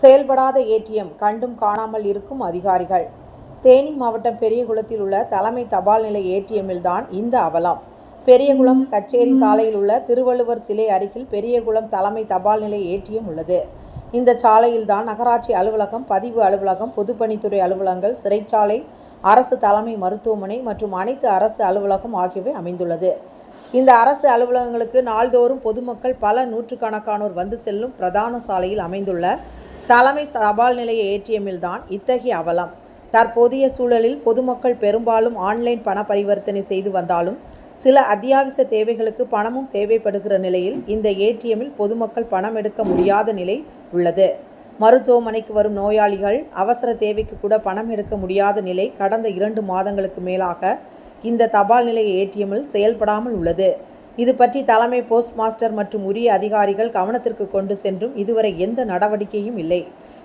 செயல்படாத ஏடிஎம் கண்டும் காணாமல் இருக்கும் அதிகாரிகள். தேனி மாவட்டம் பெரியகுளத்தில் உள்ள தலைமை தபால் நிலைய ஏடிஎம்மில் தான் இந்த அவலம். பெரியகுளம் கச்சேரி சாலையில் உள்ள திருவள்ளுவர் சிலை அருகில் பெரியகுளம் தலைமை தபால் நிலைய ஏடிஎம் உள்ளது. இந்த சாலையில் தான் நகராட்சி அலுவலகம் பதிவு அலுவலகம் பொதுப்பணித்துறை அலுவலகங்கள் சிறைச்சாலை அரசு தலைமை மருத்துவமனை மற்றும் அனைத்து அரசு அலுவலகம் ஆகியவை அமைந்துள்ளது. இந்த அரசு அலுவலகங்களுக்கு நாள்தோறும் பொதுமக்கள் பல நூற்றுக்கணக்கானோர் வந்து செல்லும் பிரதான சாலையில் அமைந்துள்ள தலைமை தபால் நிலைய ஏடிஎம்மில் தான் இத்தகைய அவலம். தற்போதைய சூழலில் பொதுமக்கள் பெரும்பாலும் ஆன்லைன் பண பரிவர்த்தனை செய்து வந்தாலும் சில அத்தியாவசிய தேவைகளுக்கு பணமும் தேவைப்படுகிற நிலையில் இந்த ஏடிஎம்மில் பொதுமக்கள் பணம் எடுக்க முடியாத நிலை உள்ளது. மருத்துவமனைக்கு வரும் நோயாளிகள் அவசர தேவைக்கு கூட பணம் எடுக்க முடியாத நிலை கடந்த இரண்டு மாதங்களுக்கு மேலாக இந்த தபால் நிலைய ஏடிஎம்மில் செயல்படாமல் உள்ளது. இது பற்றி தலைமை போஸ்ட் மாஸ்டர் மற்றும் உரிய அதிகாரிகள் கவனத்திற்கு கொண்டு சென்றும் இதுவரை எந்த நடவடிக்கையும் இல்லை.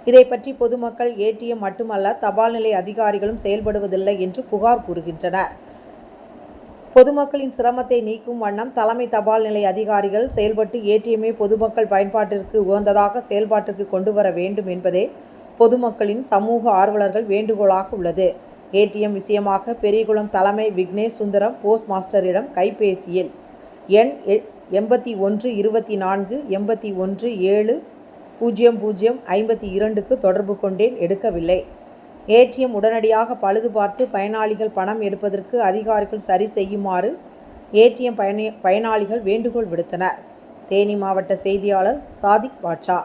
இதை பற்றி பொதுமக்கள் ஏடிஎம் மட்டுமல்ல தபால் நிலைய அதிகாரிகளும் செயல்படுவதில்லை என்று புகார் கூறுகின்றனர். பொதுமக்களின் சிரமத்தை நீக்கும் வண்ணம் தலைமை தபால் நிலைய அதிகாரிகள் செயல்பட்டு ஏடிஎம்மை பொதுமக்கள் பயன்பாட்டிற்கு உகந்ததாக செயல்பாட்டிற்கு கொண்டு வர வேண்டும் என்பதே பொதுமக்களின் சமூக ஆர்வலர்கள் வேண்டுகோளாக உள்ளது. ஏடிஎம் விஷயமாக பெரியகுளம் தலைமை விக்னேஷ் சுந்தரம் போஸ்ட் மாஸ்டரிடம் கைபேசியில் எண் எ- எண்பத்தி ஒன்று இருபத்தி நான்கு எண்பத்தி ஒன்று ஏழு பூஜ்ஜியம் பூஜ்ஜியம் ஐம்பத்தி இரண்டுக்கு தொடர்பு கொண்டேன் எடுக்கவில்லை. ஏடிஎம் உடனடியாக பழுது பார்த்து பயனாளிகள் பணம் எடுப்பதற்கு அதிகாரிகள் சரி செய்யுமாறு ஏடிஎம் பயணி பயனாளிகள் வேண்டுகோள் விடுத்தனர். தேனி மாவட்ட செய்தியாளர் சாதிக் பாட்ஷா.